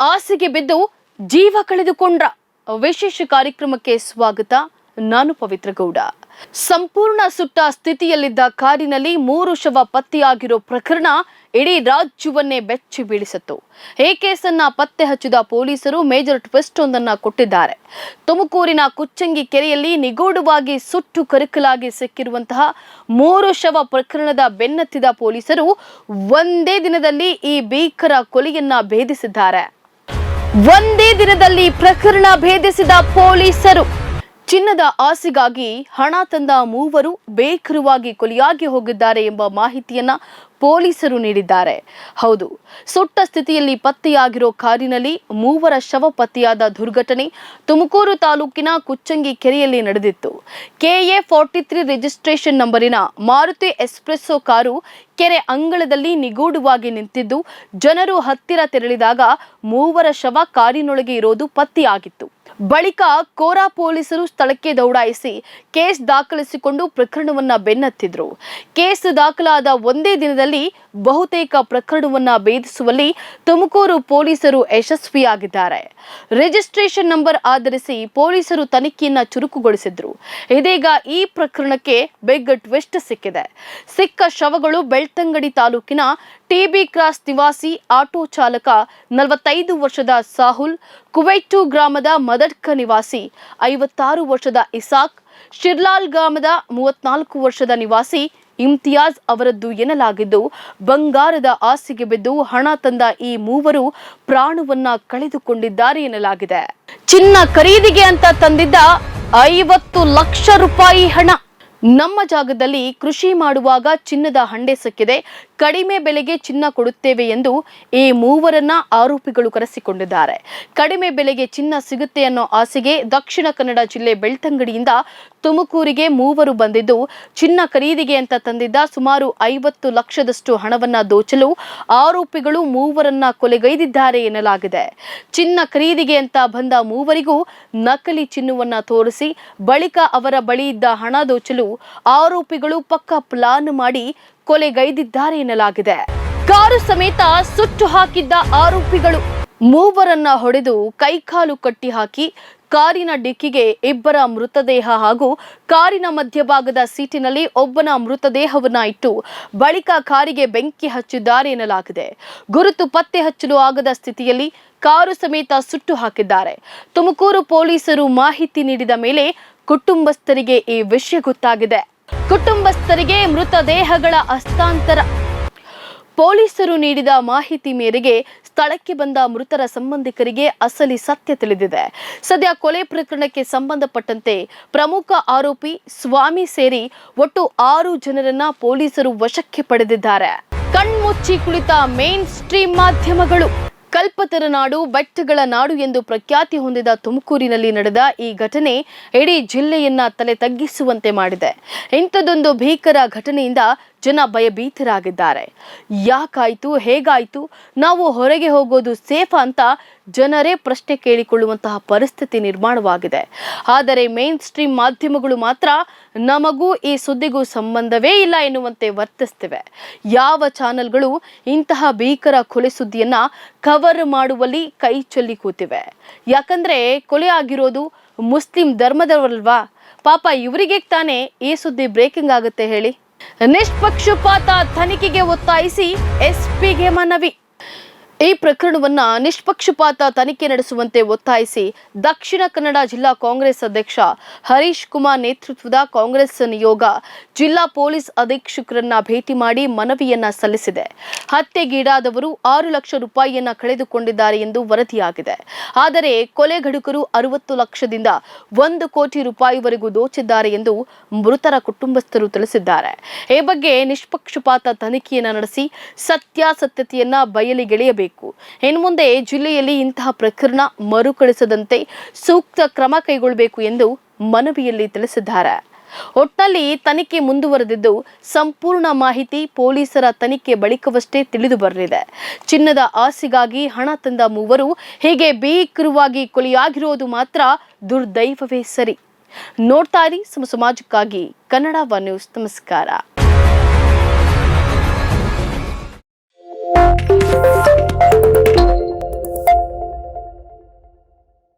ಆಸೆಗೆ ಬಿದ್ದು ಜೀವ ಕಳೆದುಕೊಂಡ್ರ ವಿಶೇಷ ಕಾರ್ಯಕ್ರಮಕ್ಕೆ ಸ್ವಾಗತ. ನಾನು ಪವಿತ್ರ ಗೌಡ. ಸಂಪೂರ್ಣ ಸುಟ್ಟ ಸ್ಥಿತಿಯಲ್ಲಿದ್ದ ಕಾರಿನಲ್ಲಿ ಮೂರು ಶವ ಪತ್ತೆಯಾಗಿರೋ ಪ್ರಕರಣ ಇಡೀ ರಾಜ್ಯವನ್ನೇ ಬೆಚ್ಚಿ ಬೀಳಿಸಿತು ಈ ಕೇಸನ್ನ ಪತ್ತೆ ಹಚ್ಚಿದ ಪೊಲೀಸರು ಮೇಜರ್ ಟ್ವಿಸ್ಟ್ ಒಂದನ್ನ ಕೊಟ್ಟಿದ್ದಾರೆ. ತುಮಕೂರಿನ ಕುಚ್ಚಂಗಿ ಕೆರೆಯಲ್ಲಿ ನಿಗೂಢವಾಗಿ ಸುಟ್ಟು ಕರಕಲಾಗಿ ಸಿಕ್ಕಿರುವಂತಹ ಮೂರು ಶವ ಪ್ರಕರಣದ ಬೆನ್ನತ್ತಿದ ಪೊಲೀಸರು ಒಂದೇ ದಿನದಲ್ಲಿ ಈ ಭೀಕರ ಕೊಲೆಯನ್ನ ಭೇದಿಸಿದ್ದಾರೆ. ಒಂದೇ ದಿನದಲ್ಲಿ ಪ್ರಕರಣ ಭೇದಿಸಿದ ಪೊಲೀಸರು ಚಿನ್ನದ ಆಸೆಗಾಗಿ ಹಣ ತಂದ ಮೂವರು ಬೇಕರವಾಗಿ ಕೊಲೆಯಾಗಿ ಹೋಗಿದ್ದಾರೆ ಎಂಬ ಮಾಹಿತಿಯನ್ನ ಪೊಲೀಸರು ನೀಡಿದ್ದಾರೆ. ಹೌದು, ಸುಟ್ಟ ಸ್ಥಿತಿಯಲ್ಲಿ ಪತ್ತೆಯಾಗಿರೋ ಕಾರಿನಲ್ಲಿ ಮೂವರ ಶವ ಪತ್ತೆಯಾದ ದುರ್ಘಟನೆ ತುಮಕೂರು ತಾಲೂಕಿನ ಕುಚ್ಚಂಗಿ ಕೆರೆಯಲ್ಲಿ ನಡೆದಿತ್ತು. ಕೆಎ ಫಾರ್ಟಿ ತ್ರೀ ರಿಜಿಸ್ಟ್ರೇಷನ್ ನಂಬರಿನ ಮಾರುತಿ ಎಸ್ಪ್ರೆಸ್ಸೋ ಕಾರು ಕೆರೆ ಅಂಗಳದಲ್ಲಿ ನಿಗೂಢವಾಗಿ ನಿಂತಿದ್ದು, ಜನರು ಹತ್ತಿರ ತೆರಳಿದಾಗ ಮೂವರ ಶವ ಕಾರಿನೊಳಗೆ ಇರೋದು ಪತ್ತೆಯಾಗಿತ್ತು. ಬಳಿಕ ಕೋರಾ ಪೊಲೀಸರು ಸ್ಥಳಕ್ಕೆ ದೌಡಾಯಿಸಿ ಕೇಸ್ ದಾಖಲಿಸಿಕೊಂಡು ಪ್ರಕರಣವನ್ನ ಬೆನ್ನತ್ತಿದ್ರು. ಕೇಸ್ ದಾಖಲಾದ ಒಂದೇ ದಿನದಲ್ಲಿ ಬಹುತೇಕ ಪ್ರಕರಣವನ್ನ ಭೇದಿಸುವಲ್ಲಿ ತುಮಕೂರು ಪೊಲೀಸರು ಯಶಸ್ವಿಯಾಗಿದ್ದಾರೆ. ರಿಜಿಸ್ಟ್ರೇಷನ್ ನಂಬರ್ ಆಧರಿಸಿ ಪೊಲೀಸರು ತನಿಖೆಯನ್ನ ಚುರುಕುಗೊಳಿಸಿದ್ರು. ಇದೀಗ ಈ ಪ್ರಕರಣಕ್ಕೆ ಬಿಗ್ ಟ್ವಿಸ್ಟ್ ಸಿಕ್ಕಿದೆ. ಸಿಕ್ಕ ಶವಗಳು ಬೆಳ್ತಂಗಡಿ ತಾಲೂಕಿನ ಟಿಬಿ ಕ್ರಾಸ್ ನಿವಾಸಿ, ಆಟೋ ಚಾಲಕ ನಲವತ್ತೈದು ವರ್ಷದ ಸಾಹುಲ್, ಕುವೈಟು ಗ್ರಾಮದ ಮದಡ್ಕ ನಿವಾಸಿ ಐವತ್ತಾರು ವರ್ಷದ ಇಸಾಕ್, ಶಿರ್ಲಾಲ್ ಗ್ರಾಮದ ಮೂವತ್ನಾಲ್ಕು ವರ್ಷದ ನಿವಾಸಿ ಇಮ್ತಿಯಾಜ್ ಅವರದ್ದು ಎನ್ನಲಾಗಿದ್ದು, ಬಂಗಾರದ ಆಸೆಗೆ ಬಿದ್ದು ಹಣ ತಂದ ಈ ಮೂವರು ಪ್ರಾಣವನ್ನ ಕಳೆದುಕೊಂಡಿದ್ದಾರೆ ಎನ್ನಲಾಗಿದೆ. ಚಿನ್ನ ಖರೀದಿಗೆ ಅಂತ ತಂದಿದ್ದ ಐವತ್ತು ಲಕ್ಷ ರೂಪಾಯಿ ಹಣ ನಮ್ಮ ಜಾಗದಲ್ಲಿ ಕೃಷಿ ಮಾಡುವಾಗ ಚಿನ್ನದ ಹಂಡೆ ಸಿಕ್ಕಿದೆ. ಕಡಿಮೆ ಬೆಲೆಗೆ ಚಿನ್ನ ಕೊಡುತ್ತೇವೆ ಎಂದು ಈ ಮೂವರನ್ನ ಆರೋಪಿಗಳು ಕರೆಸಿಕೊಂಡಿದ್ದಾರೆ. ಕಡಿಮೆ ಬೆಲೆಗೆ ಚಿನ್ನ ಸಿಗುತ್ತೆ ಅನ್ನೋ ಆಸೆಗೆ ದಕ್ಷಿಣ ಕನ್ನಡ ಜಿಲ್ಲೆ ಬೆಳ್ತಂಗಡಿಯಿಂದ ತುಮಕೂರಿಗೆ ಮೂವರು ಬಂದಿದ್ದು, ಚಿನ್ನ ಖರೀದಿಗೆ ಅಂತ ತಂದಿದ್ದ ಸುಮಾರು ಐವತ್ತು ಲಕ್ಷದಷ್ಟು ಹಣವನ್ನ ದೋಚಲು ಆರೋಪಿಗಳು ಮೂವರನ್ನ ಕೊಲೆಗೈದಿದ್ದಾರೆ ಎನ್ನಲಾಗಿದೆ. ಚಿನ್ನ ಖರೀದಿಗೆ ಅಂತ ಬಂದ ಮೂವರಿಗೂ ನಕಲಿ ಚಿನ್ನವನ್ನ ತೋರಿಸಿ, ಬಳಿಕ ಅವರ ಬಳಿ ಇದ್ದ ಹಣ ದೋಚಲು ಆರೋಪಿಗಳು ಪಕ್ಕಾ ಪ್ಲಾನ್ ಮಾಡಿ ಕೊಲೆಗೈದಿದ್ದಾರೆ ಎನ್ನಲಾಗಿದೆ. ಕಾರು ಸಮೇತ ಸುಟ್ಟು ಹಾಕಿದ್ದ ಆರೋಪಿಗಳು ಮೂವರನ್ನ ಹೊಡೆದು ಕೈಕಾಲು ಕಟ್ಟಿ ಹಾಕಿ ಕಾರಿನ ಡಿಕ್ಕಿಗೆ ಇಬ್ಬರ ಮೃತದೇಹ ಹಾಗೂ ಕಾರಿನ ಮಧ್ಯಭಾಗದ ಸೀಟಿನಲ್ಲಿ ಒಬ್ಬನ ಮೃತದೇಹವನ್ನ ಇಟ್ಟು ಬಳಿಕ ಕಾರಿಗೆ ಬೆಂಕಿ ಹಚ್ಚಿದ್ದಾರೆ ಎನ್ನಲಾಗಿದೆ. ಗುರುತು ಪತ್ತೆ ಹಚ್ಚಲು ಆಗದ ಸ್ಥಿತಿಯಲ್ಲಿ ಕಾರು ಸಮೇತ ಸುಟ್ಟು ಹಾಕಿದ್ದಾರೆ. ತುಮಕೂರು ಪೊಲೀಸರು ಮಾಹಿತಿ ನೀಡಿದ ಮೇಲೆ ಕುಟುಂಬಸ್ಥರಿಗೆ ಈ ವಿಷಯ ಗೊತ್ತಾಗಿದೆ. ಕುಟುಂಬಸ್ಥರಿಗೆ ಮೃತದೇಹಗಳ ಹಸ್ತಾಂತರ. ಪೊಲೀಸರು ನೀಡಿದ ಮಾಹಿತಿ ಮೇರೆಗೆ ಸ್ಥಳಕ್ಕೆ ಬಂದ ಮೃತರ ಸಂಬಂಧಿಕರಿಗೆ ಅಸಲಿ ಸತ್ಯ ತಿಳಿದಿದೆ. ಸದ್ಯ ಕೊಲೆ ಪ್ರಕರಣಕ್ಕೆ ಸಂಬಂಧಪಟ್ಟಂತೆ ಪ್ರಮುಖ ಆರೋಪಿ ಸ್ವಾಮಿ ಸೇರಿ ಒಟ್ಟು ಆರು ಜನರನ್ನ ಪೊಲೀಸರು ವಶಕ್ಕೆ ಪಡೆದಿದ್ದಾರೆ. ಕಣ್ಮುಚ್ಚಿ ಕುಳಿತ ಮೇನ್ ಸ್ಟ್ರೀಮ್ ಮಾಧ್ಯಮಗಳು. ಕಲ್ಪತರ ನಾಡು ಬೆಟ್ಟಗಳ ನಾಡು ಎಂದು ಪ್ರಖ್ಯಾತಿ ಹೊಂದಿದ ತುಮಕೂರಿನಲ್ಲಿ ನಡೆದ ಈ ಘಟನೆ ಇಡೀ ಜಿಲ್ಲೆಯನ್ನ ತಲೆ ತಗ್ಗಿಸುವಂತೆ ಮಾಡಿದೆ. ಇಂಥದೊಂದು ಭೀಕರ ಘಟನೆಯಿಂದ ಜನ ಭಯಭೀತರಾಗಿದ್ದಾರೆ. ಯಾಕಾಯ್ತು, ಹೇಗಾಯ್ತು, ನಾವು ಹೊರಗೆ ಹೋಗೋದು ಸೇಫ್ ಅಂತ ಜನರೇ ಪ್ರಶ್ನೆ ಕೇಳಿಕೊಳ್ಳುವಂತಹ ಪರಿಸ್ಥಿತಿ ನಿರ್ಮಾಣವಾಗಿದೆ. ಆದರೆ ಮೇನ್ ಸ್ಟ್ರೀಮ್ ಮಾಧ್ಯಮಗಳು ಮಾತ್ರ ನಮಗೂ ಈ ಸುದ್ದಿಗೂ ಸಂಬಂಧವೇ ಇಲ್ಲ ಎನ್ನುವಂತೆ ವರ್ತಿಸ್ತಿವೆ. ಯಾವ ಚಾನೆಲ್ಗಳು ಇಂತಹ ಭೀಕರ ಕೊಲೆ ಸುದ್ದಿಯನ್ನ ಕವರ್ ಮಾಡುವಲ್ಲಿ ಕೈ ಚೆಲ್ಲಿ ಕೂತಿವೆ. ಯಾಕಂದ್ರೆ ಕೊಲೆ ಆಗಿರೋದು ಮುಸ್ಲಿಂ ಧರ್ಮದವರಲ್ವಾ? ಪಾಪ ಇವರಿಗೆ ತಾನೇ ಈ ಸುದ್ದಿ ಬ್ರೇಕಿಂಗ್ ಆಗುತ್ತೆ ಹೇಳಿ. ನಿಷ್ಪಕ್ಷಪಾತ ತನಿಖೆಗೆ ಒತ್ತಾಯಿಸಿ ಎಸ್ಪಿಗೆ ಮನವಿ. ಈ ಪ್ರಕರಣವನ್ನ ನಿಷ್ಪಕ್ಷಪಾತ ತನಿಖೆ ನಡೆಸುವಂತೆ ಒತ್ತಾಯಿಸಿ ದಕ್ಷಿಣ ಕನ್ನಡ ಜಿಲ್ಲಾ ಕಾಂಗ್ರೆಸ್ ಅಧ್ಯಕ್ಷ ಹರೀಶ್ ಕುಮಾರ್ ನೇತೃತ್ವದ ಕಾಂಗ್ರೆಸ್ ನಿಯೋಗ ಜಿಲ್ಲಾ ಪೊಲೀಸ್ ಅಧೀಕ್ಷಕರನ್ನ ಭೇಟಿ ಮಾಡಿ ಮನವಿಯನ್ನ ಸಲ್ಲಿಸಿದೆ. ಹತ್ಯೆಗೀಡಾದವರು ಆರು ಲಕ್ಷ ರೂಪಾಯಿಯನ್ನ ಕಳೆದುಕೊಂಡಿದ್ದಾರೆ ಎಂದು ವರದಿಯಾಗಿದೆ. ಆದರೆ ಕೊಲೆಗಡುಕರು ಅರವತ್ತು ಲಕ್ಷದಿಂದ ಒಂದು ಕೋಟಿ ರೂಪಾಯಿವರೆಗೂ ದೋಚಿದ್ದಾರೆ ಎಂದು ಮೃತರ ಕುಟುಂಬಸ್ಥರು ತಿಳಿಸಿದ್ದಾರೆ. ಈ ಬಗ್ಗೆ ನಿಷ್ಪಕ್ಷಪಾತ ತನಿಖೆಯನ್ನ ನಡೆಸಿ ಸತ್ಯಾಸತ್ಯತೆಯನ್ನ ಬಯಲಿಗೆಳೆಯಬೇಕು. ಇನ್ನು ಮುಂದೆ ಜಿಲ್ಲೆಯಲ್ಲಿ ಇಂತಹ ಪ್ರಕರಣ ಮರುಕಳಿಸದಂತೆ ಸೂಕ್ತ ಕ್ರಮ ಕೈಗೊಳ್ಳಬೇಕು ಎಂದು ಮನವಿಯಲ್ಲಿ ತಿಳಿಸಿದ್ದಾರೆ. ಒಟ್ನಲ್ಲಿ ತನಿಖೆ ಮುಂದುವರೆದಿದ್ದು ಸಂಪೂರ್ಣ ಮಾಹಿತಿ ಪೊಲೀಸರ ತನಿಖೆ ಬಳಿಕವಷ್ಟೇ ತಿಳಿದು ಬರಲಿದೆ. ಚಿನ್ನದ ಆಸೆಗಾಗಿ ಹಣ ತಂದ ಮೂವರು ಹೀಗೆ ಭೀಕರವಾಗಿ ಕೊಲೆಯಾಗಿರೋದು ಮಾತ್ರ ದುರ್ದೈವವೇ ಸರಿ. ನೋಡ್ತಾ ಇರಿ ಸಮ ಸಮಾಜಕ್ಕಾಗಿ ಕನ್ನಡ ಒನ್ ನ್ಯೂಸ್. ನಮಸ್ಕಾರ.